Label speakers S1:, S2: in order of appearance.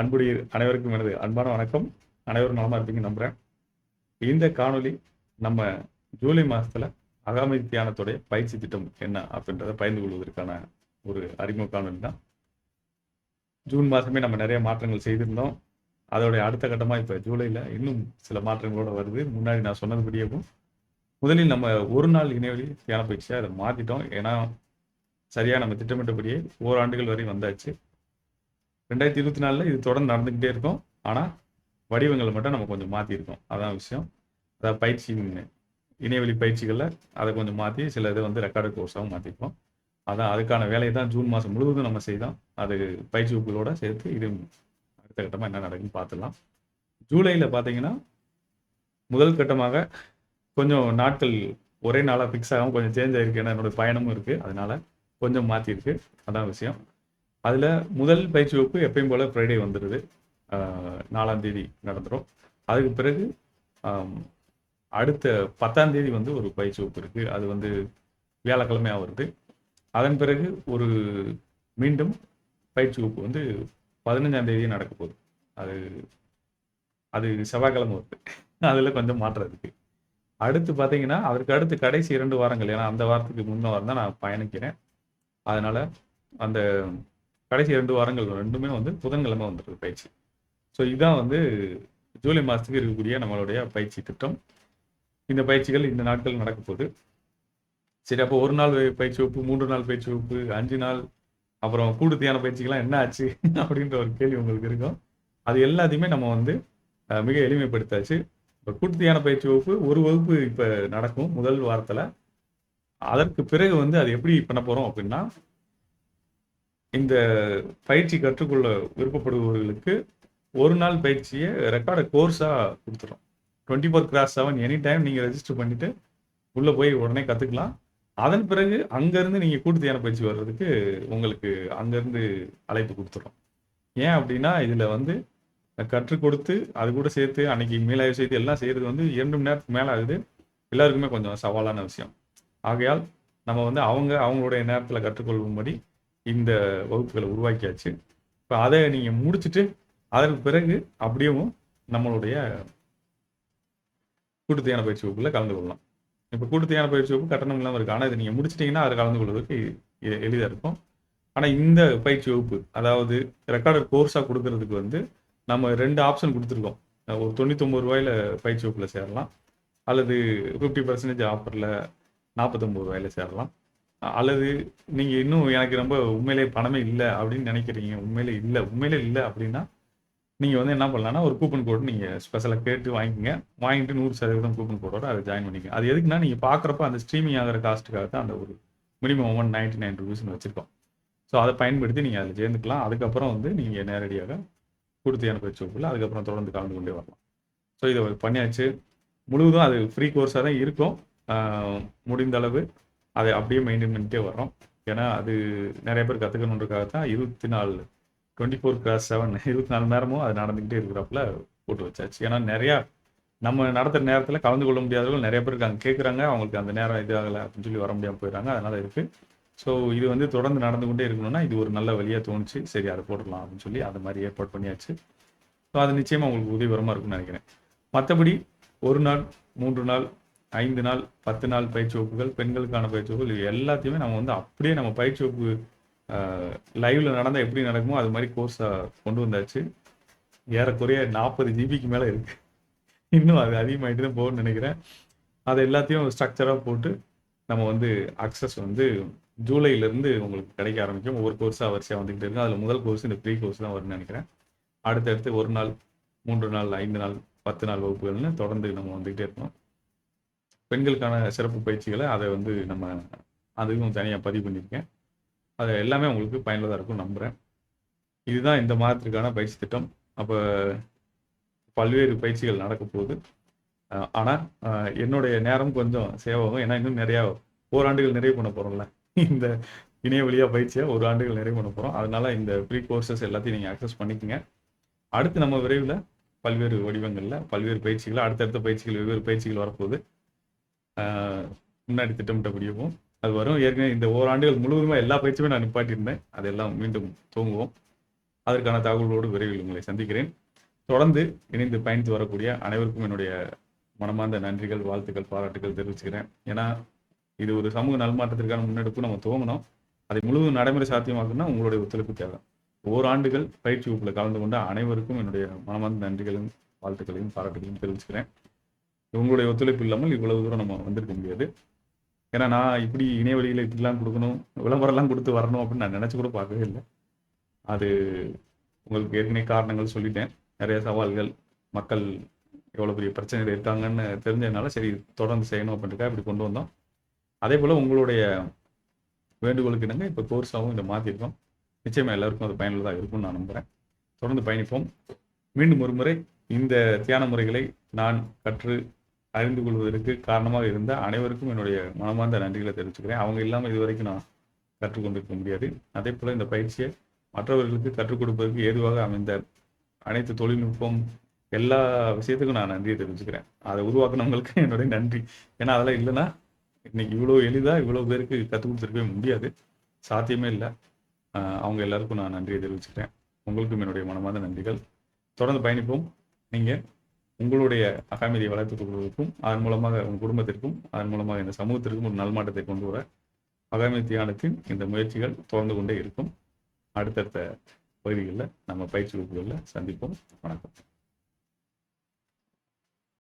S1: அன்புடைய அனைவருக்கும் எனது அன்பான வணக்கம். அனைவரும் நலமாக இருப்பீங்க நம்புகிறேன் இந்த காணொளி நம்ம ஜூலை மாசத்துல அகாமை தியானத்துடைய பயிற்சி திட்டம் என்ன அப்படின்றத பகிர்ந்து கொள்வதற்கான ஒரு அறிமுக காணொளி தான். ஜூன் மாசமே நம்ம நிறைய மாற்றங்கள் செய்திருந்தோம். அதோடைய அடுத்த கட்டமாக இப்போ ஜூலையில் இன்னும் சில மாற்றங்களோட வருது. முன்னாடி நான் சொன்னதுபடியவும் முதலில் நம்ம ஒரு நாள் இணைவெளி தியான பயிற்சியாக அதை மாற்றிட்டோம் ஏன்னா சரியாக நம்ம திட்டமிட்டபடியே ஓராண்டுகள் வரை வந்தாச்சு. ரெண்டாயிரத்தி இருபத்தி நாலில் இது தொடர்ந்து நடந்துக்கிட்டே இருக்கும். ஆனால் வடிவங்களை மட்டும் நம்ம கொஞ்சம் மாற்றிருக்கோம் அதான் விஷயம். அதாவது பயிற்சி இணையவெளி பயிற்சிகளில் அதை கொஞ்சம் மாற்றி சில இதை வந்து ரெக்கார்டு கோர்ஸாகவும் மாற்றிருக்கோம் அதான் அதுக்கான வேலையை தான் ஜூன் மாதம் முழுவதும் நம்ம செய்தோம். அது பயிற்சி வகுப்புகளோட சேர்த்து இது அடுத்த கட்டமாக என்ன நடக்குன்னு பார்த்துடலாம். ஜூலையில் பார்த்தீங்கன்னா முதல் கட்டமாக கொஞ்சம் நாட்கள் ஒரே நாளாக ஃபிக்ஸ் ஆகாமல் கொஞ்சம் சேஞ்ச் ஆகிருக்கு ஏன்னா என்னோட பயணமும் இருக்குது அதனால் கொஞ்சம் மாற்றிருக்கு அதான் விஷயம். அதில் முதல் பயிற்சி வகுப்பு எப்பயும் போல் ஃப்ரைடே வந்துடுது நாலாம் தேதி நடந்துடும் அதுக்கு பிறகு அடுத்த பத்தாம் தேதி வந்து ஒரு பயிற்சி வகுப்பு இருக்குது அது வந்து வியாழக்கிழமையாக வருது. அதன் பிறகு ஒரு மீண்டும் பயிற்சி வகுப்பு வந்து பதினஞ்சாம் தேதி நடக்க போகுது. அது அது செவ்வாய்க்கிழமை வருது. அதில் கொஞ்சம் மாற்றம் இருக்குது அடுத்து பார்த்தீங்கன்னா அதற்கு அடுத்து கடைசி இரண்டு வாரங்கள். ஏன்னா அந்த வாரத்துக்கு முன்ன வாரம் தான் நான் பயணிக்கிறேன். அதனால் அந்த கடைசி ரெண்டு வாரங்கள் ரெண்டுமே வந்து புதன்கிழமை வந்துருக்கு பயிற்சி. ஸோ இதுதான் வந்து ஜூலை மாதத்துக்கு இருக்கக்கூடிய நம்மளுடைய பயிற்சி திட்டம். இந்த பயிற்சிகள் இந்த நாட்கள் நடக்க போகுது. சரி அப்போ ஒரு நாள் பயிற்சி வகுப்பு மூன்று நாள் பயிற்சி வகுப்பு அஞ்சு நாள் அப்புறம் கூடுத்தியான பயிற்சிகள்லாம் என்ன ஆச்சு அப்படின்ற ஒரு கேள்வி உங்களுக்கு இருக்கும். அது எல்லாத்தையுமே நம்ம வந்து மிக எளிமைப்படுத்தாச்சு. இப்போ கூடுத்தியான பயிற்சி வகுப்பு ஒரு வகுப்பு இப்போ நடக்கும் முதல் வாரத்தில். அதற்கு பிறகு வந்து அது எப்படி பண்ண போகிறோம் அப்படின்னா இந்த பயிற்சி கற்றுக்கொள்ள விருப்பப்படுபவர்களுக்கு ஒரு நாள் பயிற்சியை ரெக்கார்டை கோர்ஸாக கொடுத்துரும் twenty four cross seven any time நீங்கள் ரெஜிஸ்டர் பண்ணிவிட்டு உள்ளே போய் உடனே கற்றுக்கலாம் அதன் பிறகு அங்கேருந்து நீங்கள் கூட்டு தியான பயிற்சி வர்றதுக்கு உங்களுக்கு அங்கேருந்து அழைப்பு கொடுத்துரும். ஏன் அப்படின்னா இதில் வந்து கற்றுக் கொடுத்து அது கூட சேர்த்து அன்னைக்கு மீளாய்வு செய்து எல்லாம் செய்கிறது வந்து இரண்டு மணி நேரத்துக்கு மேலே ஆகுது. எல்லாருக்குமே கொஞ்சம் சவாலான விஷயம். ஆகையால் நம்ம வந்து அவங்க அவங்களுடைய நேரத்தில் கற்றுக்கொள்ளும்படி இந்த வகுப்புகளை உருவாக்கியாச்சு. இப்போ அதை நீங்கள் முடிச்சுட்டு அதற்கு பிறகு அப்படியும் நம்மளுடைய கூட்டுத்தியான பயிற்சி வகுப்புல கலந்து கொள்ளலாம். இப்போ கூட்டுத்தியான பயிற்சி வகுப்பு கட்டணம் இல்லாமல் இருக்கு. ஆனால் இதை நீங்கள் முடிச்சிட்டிங்கன்னா அதில் கலந்து கொள்வதற்கு எளிதாக இருக்கும். ஆனால் இந்த பயிற்சி வகுப்பு அதாவது ரெக்கார்டர் கோர்ஸாக கொடுக்கறதுக்கு வந்து நம்ம ரெண்டு ஆப்ஷன் கொடுத்துருக்கோம். ஒரு தொண்ணூத்தொம்பது ரூபாயில பயிற்சி வகுப்பில் சேரலாம். அல்லது ஃபிஃப்டி பர்சன்டேஜ் ஆஃபரில் நாற்பத்தொம்பது ரூபாயில சேரலாம். அல்லது நீங்கள் இன்னும் எனக்கு ரொம்ப உண்மையிலே பணமே இல்லை அப்படின்னு நினைக்கிறீங்க. உண்மையிலே இல்லை. உண்மையிலே இல்லை அப்படின்னா நீங்கள் வந்து என்ன பண்ணலாம்னா ஒரு கூப்பன் கோடு நீங்கள் ஸ்பெஷலாக கேட்டு வாங்கிக்கங்க. வாங்கிட்டு நூறு சதவீதம் கூப்பன் கோடோட அதை ஜாயின் பண்ணிக்கங்க. அது எதுக்குன்னா நீங்கள் பார்க்குறப்ப அந்த ஸ்ட்ரீமிங் ஆகிற காஸ்ட்டுக்காக தான் அந்த ஒரு மினிமம் ஒன் நைன்டி நைன் ருபீஸ்னு வச்சுருக்கோம். ஸோ அதை பயன்படுத்தி நீங்கள் அதில் சேர்ந்துக்கலாம். அதுக்கப்புறம் வந்து நீங்கள் நேரடியாக கொடுத்து பயிற்சி வகுப்பில் அதுக்கப்புறம் தொடர்ந்து கலந்து கொண்டே வரலாம். ஸோ இதை பண்ணியாச்சு. முழுவதும் அது ஃப்ரீ கோர்ஸாக தான் இருக்கும். முடிந்த அளவு அதை அப்படியே மெயின்டைன் பண்ணிட்டே வரோம் ஏன்னா அது நிறைய பேர் கற்றுக்கணுன்றக்காக தான் இருபத்தி நாலு டுவெண்ட்டி ஃபோர் கிளாஸ் செவன் இருபத்தி நாலு நேரமும் அது நடந்துக்கிட்டே இருக்கிறப்பல போட்டு வச்சாச்சு. ஏன்னா நிறையா நம்ம நடத்துகிற நேரத்தில் கலந்து கொள்ள முடியாதவர்கள் நிறைய பேர் அங்கே கேட்குறாங்க அவங்களுக்கு அந்த நேரம் இது ஆகலை அப்படின்னு சொல்லி வர முடியாமல் போயிடுறாங்க. அதனால் இருக்குது ஸோ இது வந்து தொடர்ந்து நடந்து கொண்டே இருக்கணும்னா இது ஒரு நல்ல வழியாக தோணுச்சு. சரி அதை போடலாம் அப்படின்னு சொல்லி அந்த மாதிரி ஏற்பாடு பண்ணியாச்சு. ஸோ அது நிச்சயமாக உங்களுக்கு உதவிகரமாக இருக்கும்னு நினைக்கிறேன். மற்றபடி ஒரு நாள் மூன்று நாள் ஐந்து நாள் பத்து நாள் பயிற்சி வகுப்புகள் பெண்களுக்கான பயிற்சி வகுப்புகள் இது எல்லாத்தையுமே நம்ம வந்து அப்படியே நம்ம பயிற்சி வகுப்பு லைவ்ல நடந்தால் எப்படி நடக்குமோ அது மாதிரி கோர்ஸை கொண்டு வந்தாச்சு. ஏறக்குறைய நாற்பது ஜிபிக்கு மேலே இருக்கு. இன்னும் அது அதிகமாகிட்டு தான் போகணும்னு நினைக்கிறேன். அதை எல்லாத்தையும் ஸ்ட்ரக்சராக போட்டு நம்ம வந்து அக்சஸ் வந்து ஜூலைலேருந்து உங்களுக்கு கிடைக்க ஆரம்பிக்கும். ஒவ்வொரு கோர்ஸாக வரிசையாக வந்துக்கிட்டு இருக்கும். அதில் முதல் கோர்ஸ் இந்த ப்ரீ கோர்ஸ் தான் வரும்னு நினைக்கிறேன். அடுத்தடுத்து ஒரு நாள் மூன்று நாள் ஐந்து நாள் பத்து நாள் வகுப்புகள்னு தொடர்ந்து நம்ம வந்துக்கிட்டே இருக்கோம் பெண்களுக்கான சிறப்பு பயிற்சிகளை அதை வந்து நம்ம அதுக்கும் தனியாக பதிவு பண்ணியிருக்கேன். அது எல்லாமே உங்களுக்கு பயனுள்ளதாக இருக்கும் நம்புகிறேன் இதுதான் இந்த மாதத்திற்கான பயிற்சி திட்டம். அப்போ பல்வேறு பயிற்சிகள் நடக்க போகுது. ஆனால் என்னுடைய நேரம் கொஞ்சம் சேவாகும் ஏன்னா இன்னும் நிறையா ஓராண்டுகள் நிறைவு பண்ண போகிறோம்ல இந்த இணைய வழியா பயிற்சியை ஒரு ஆண்டுகள் நிறைவு பண்ண போகிறோம் அதனால இந்த ப்ரீ கோர்சஸ் எல்லாத்தையும் நீங்கள் அக்சஸ் பண்ணிக்கோங்க. அடுத்து நம்ம விரைவில் பல்வேறு வடிவங்களில் பல்வேறு பயிற்சிகள் அடுத்தடுத்த பயிற்சிகள் வெவ்வேறு பயிற்சிகள் வரப்போகுது. முன்னாடி திட்டமிட்டபடியவும் அது வரும். ஏற்கனவே இந்த ஓராண்டுகள் முழுவதுமாக எல்லா பயிற்சியுமே நான் நிப்பாட்டியிருந்தேன். அதெல்லாம் மீண்டும் தூங்குவோம் அதற்கான தகவல்களோடு விரைவில் உங்களை சந்திக்கிறேன். தொடர்ந்து இணைந்து பயணித்து வரக்கூடிய அனைவருக்கும் என்னுடைய மனமார்ந்த நன்றிகள் வாழ்த்துக்கள் பாராட்டுகள் தெரிவிச்சுக்கிறேன். ஏன்னா இது ஒரு சமூக நல்மாற்றத்திற்கான முன்னெடுப்பு. நம்ம துவங்கணும். அதை முழுவதும் நடைமுறை சாத்தியமாக்குன்னா உங்களுடைய ஒத்துழைப்பு தேவை. ஓராண்டுகள் பயிற்சி வகுப்பில் கலந்து கொண்ட அனைவருக்கும் என்னுடைய மனமார்ந்த நன்றிகளும் வாழ்த்துக்களையும் பாராட்டுகளையும் தெரிவிச்சுக்கிறேன். உங்களுடைய ஒத்துழைப்பு இல்லாமல் இவ்வளவு தூரம் நம்ம வந்திருக்க முடியாது. ஏன்னா நான் இப்படி இணையவழியில் இப்படிலாம் கொடுக்கணும் விளம்பரம்லாம் கொடுத்து வரணும் அப்படின்னு நான் நினச்சி கூட பார்க்கவே இல்லை. அது உங்களுக்கு ஏற்கனவே காரணங்கள் சொல்லிட்டேன். நிறைய சவால்கள் மக்கள் எவ்வளோ பெரிய பிரச்சனைகள் இருக்காங்கன்னு தெரிஞ்சதுனால சரி தொடர்ந்து செய்யணும் அப்படின்றக்கா இப்படி கொண்டு வந்தோம். அதே போல் உங்களுடைய வேண்டுகோளுக்கு இணங்க இப்போ கோர்ஸாகவும் இதை மாற்றிருக்கோம் நிச்சயமாக எல்லாருக்கும் அது பயனுள்ளதாக இருக்கும்னு நான் நம்புகிறேன் தொடர்ந்து பயணிப்போம். மீண்டும் ஒரு முறை இந்த தியான முறைகளை நான் கற்று அறிந்து கொள்வதற்கு காரணமாக இருந்த அனைவருக்கும் என்னுடைய மனமார்ந்த நன்றிகளை தெரிவிச்சுக்கிறேன். அவங்க இல்லாமல் இதுவரைக்கும் நான் கற்றுக்கொண்டிருக்க முடியாது. அதே போல் இந்த பயிற்சியை மற்றவர்களுக்கு கற்றுக் கொடுப்பதற்கு ஏதுவாக அமைந்த அனைத்து தொழில்நுட்பம் எல்லா விஷயத்துக்கும் நான் நன்றியை தெரிவிச்சுக்கிறேன். அதை உருவாக்குனவங்களுக்கு என்னுடைய நன்றி. ஏன்னா அதெல்லாம் இல்லைன்னா இன்னைக்கு இவ்வளோ எளிதாக இவ்வளோ பேருக்கு கற்றுக் கொடுத்துருக்கவே முடியாது. சாத்தியமே இல்லை. அவங்க எல்லாருக்கும் நான் நன்றியை தெரிவிச்சுக்கிறேன். உங்களுக்கும் என்னுடைய மனமார்ந்த நன்றிகள். தொடர்ந்து பயணிப்போம். நீங்கள் உங்களுடைய அகாமதியை வளர்த்துக் கொள்வதற்கும் அதன் மூலமாக உங்கள் குடும்பத்திற்கும் அதன் மூலமாக இந்த சமூகத்திற்கும் ஒரு நல்மாட்டத்தை கொண்டு வர அகாமதி தியானத்தின் இந்த முயற்சிகள் தொடர்ந்து கொண்டே இருக்கும். அடுத்தடுத்த பகுதிகளில் நம்ம பயிற்சி வகுப்புகளில் சந்திப்போம். வணக்கம்.